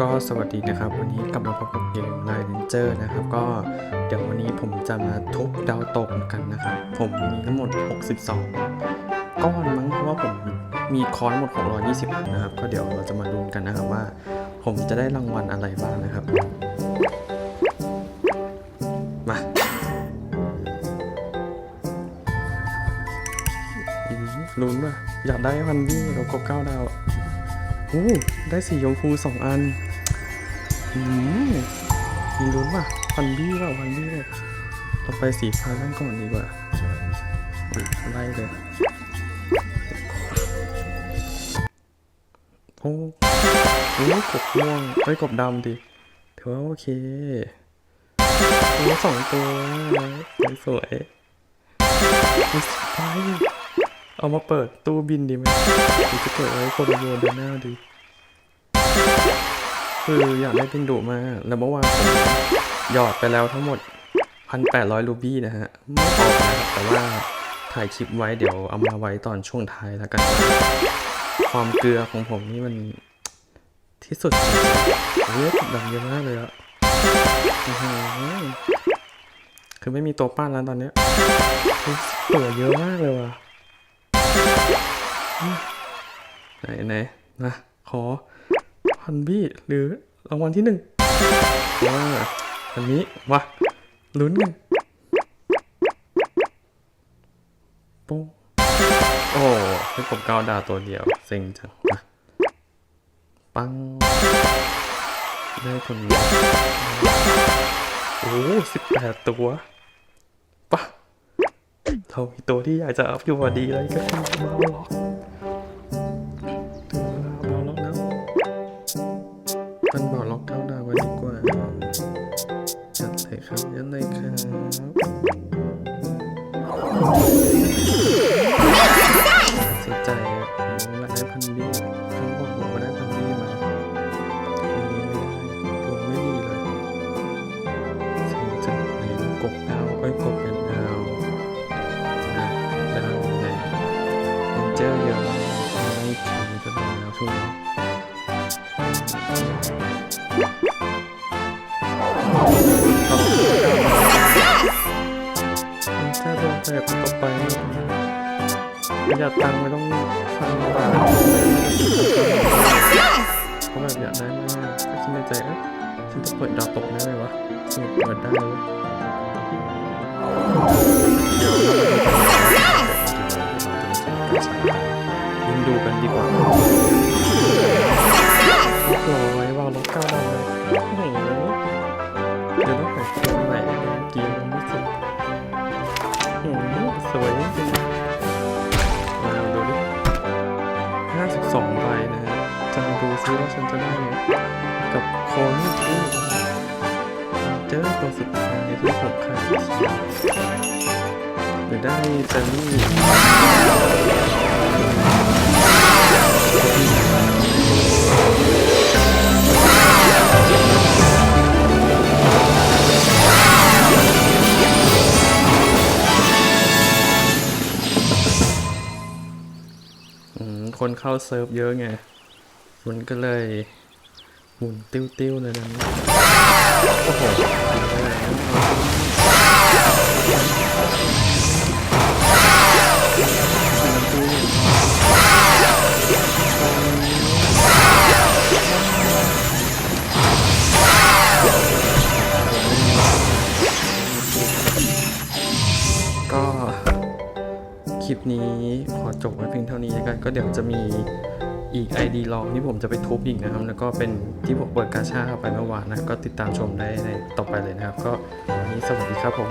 ก็สวัสดีนะครับ วันนี้กลับมาพบกับเกม Line Ranger นะครับ ก็เดี๋ยววันนี้ผมจะมาทุบดาวตกกันนะครับ ผมมีทั้งหมด 62 ก้อนมั้งเพราะว่าผมมีคอนหมด 620อันนะครับ ก็เดี๋ยวเราจะมาดูกันนะครับว่า ผมจะได้รางวัลอะไรบ้างนะครับ มาลุ้นว่ะอยากได้พันวี่เรากบเก้าดาวโอ้ได้สีชมพูสองอัน อืมมีลุ้นว่ะฟันบี้เปล่าฟันบี้เลยเราไปสีฟ้ากันก่อนดีกว่าไล่เลยโอ้โหกบม่วงเฮ้กบดำดิถือว่าโอเคโอ้สองตัวสวยสีฟ้าอีกเอามาเปิดตู้บินดีไหมหรือจะเปิดไว้โคโดโมเดินหน้าดี คืออยากได้บินดุมาก แล้วเมื่อวานหยอดไปแล้วทั้งหมด 1,800 รูบี้นะฮะไม่ออกนะครับแต่ว่าถ่ายคลิปไว้เดี๋ยวเอามาไว้ตอนช่วงท้ายแล้วกัน ความเกลือของผมนี่มันที่สุดจริงๆเฮ้ยดำเยอะมากเลยอะคือไม่มีตัวปั้นแล้วตอนเนี้ยเตัวเยอะมากเลยว่ะไหนไหนนะขอ พันบี้หรือรางวัลที่หนึ่งว่าอันนี้มาลุ้นกันปุ้งโอ้ให้ผมก้าวดาวตัวเดียว เซ็งจังมาปัง ได้คนนี้โอ้สิบแปดตัวปะเรามีตัวที่อยากจะอัพอยู่พอดีเลยก็คือมาล็อก ครับยัดเลยครับ ประหยัดตังค์ไม่ต้องฟังบาทเพราะแบบอยากได้มากก็คิดในใจเอ๊ะฉันจะเปิดดาวตกได้ไหมวะสรุปเปิดได้เลยเดี๋ยวเรามาดูกันยิงดูกันดีกว่าเรียบร้ยว่าวล็อกเก้าดาวเลยโอ้โหเดี๋ยวต้องหาเกมใหม่เกมมันไม่สุดสวยจริง ดูว่าฉันจะได้ไหมกับโคนที่เจอตัวสุดท้ายที่ผมคาดหรือได้เจอรี่คนเข้าเซิร์ฟเยอะไง มันก็เลยหมุนติ้วๆเลยนะโอ้โหก็คลิปนี้ขอจบไว้เพียงเท่านี้แล้วกันก็เดี๋ยวจะมี อีกดีลองที่ผมจะไปทุบอีกนะครับ แล้วก็เป็นที่ผมเปิดกาชาเข้าไปเมื่อวานนะ ก็ติดตามชมได้ในต่อไปเลยนะครับ ก็วันนี้สวัสดีครับผม